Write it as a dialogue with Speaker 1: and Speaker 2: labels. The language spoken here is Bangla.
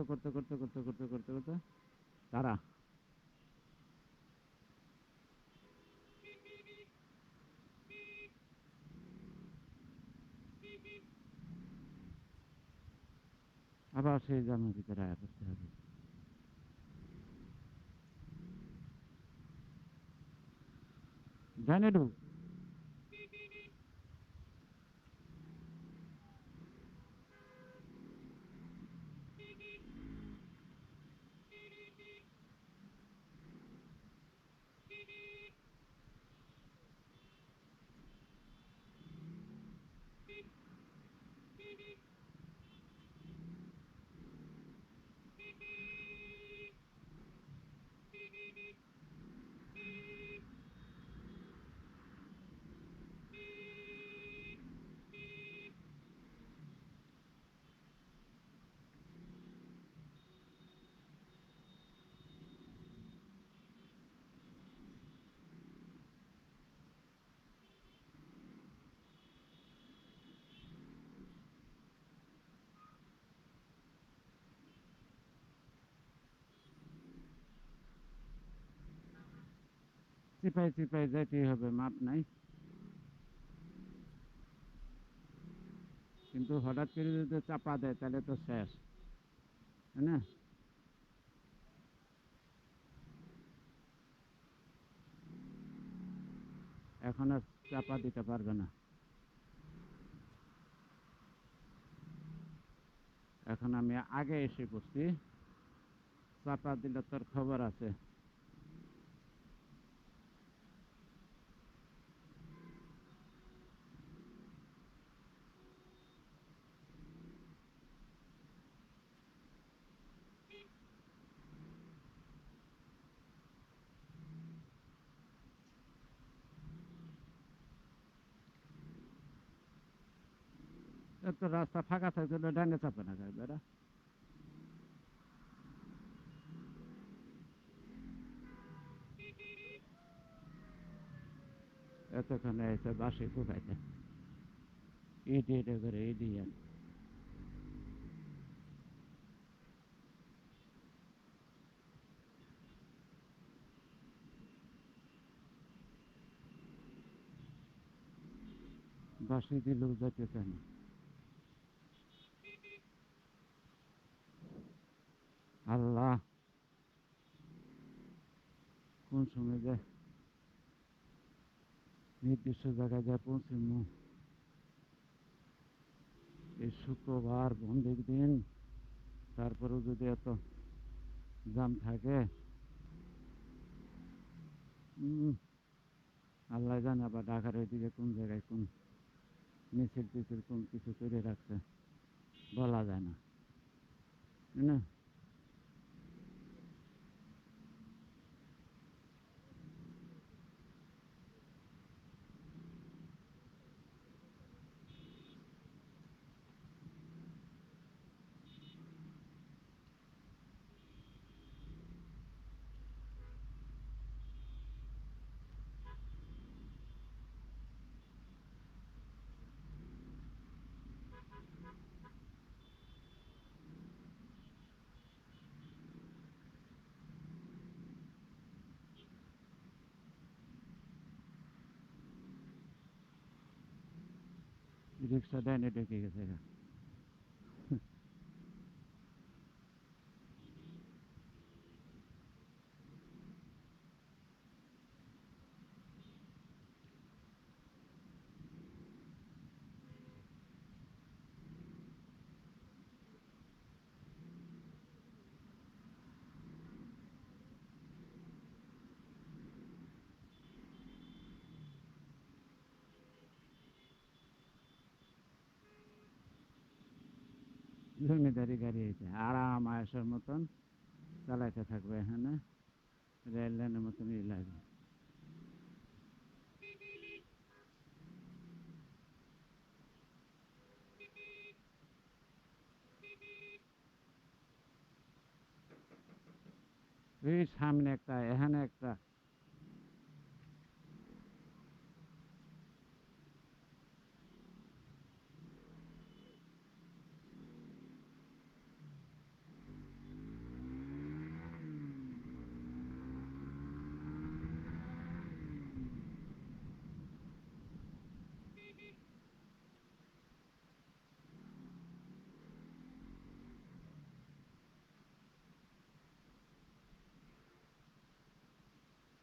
Speaker 1: করতে করতে করতে করতে করতে করতে করতে। তারা আবার সেই জামের ভিতরে আয়া পড়তে হবে। জানে ঢুক। চিপাই চিপাই যাইতেই হবে মাপ নাই। কিন্তু হঠাৎ করে যদি চাপা দেয়, তাহলে তো শেষ। তাই না? এখন আর চাপা দিতে পারবে না। এখন আমি আগে এসে পড়ছি চাপা দিলে তোর খবর আছে। এত রাস্তা ফাঁকা থাকতে ডানে চাপে না খাবে এরা এতক্ষণে এসে বাসে কুকাইতে ইডি ইডে করে আর বাসে দিয়ে লোক না। আল্লাহ। কোন সময় যায় নির্দিষ্ট জায়গায় যায় পৌঁছমু এই শুক্রবার বন্ধের দিন, তারপরেও যদি এত জাম থাকে আল্লাহ জানে আবার ঢাকার ওইদিকে কোন জায়গায় কোন মিছিল টিছিল কোন কিছু করে রাখছে, বলা যায় না। না? रिक्शा डायने टेकेगा सर জমিদারি গাড়ি হয়েছে আরাম আয়সের মতন চালাইতে থাকবে এখানে। রেল লাইনের মতন ই লাগবে সামনে একটা, এখানে একটা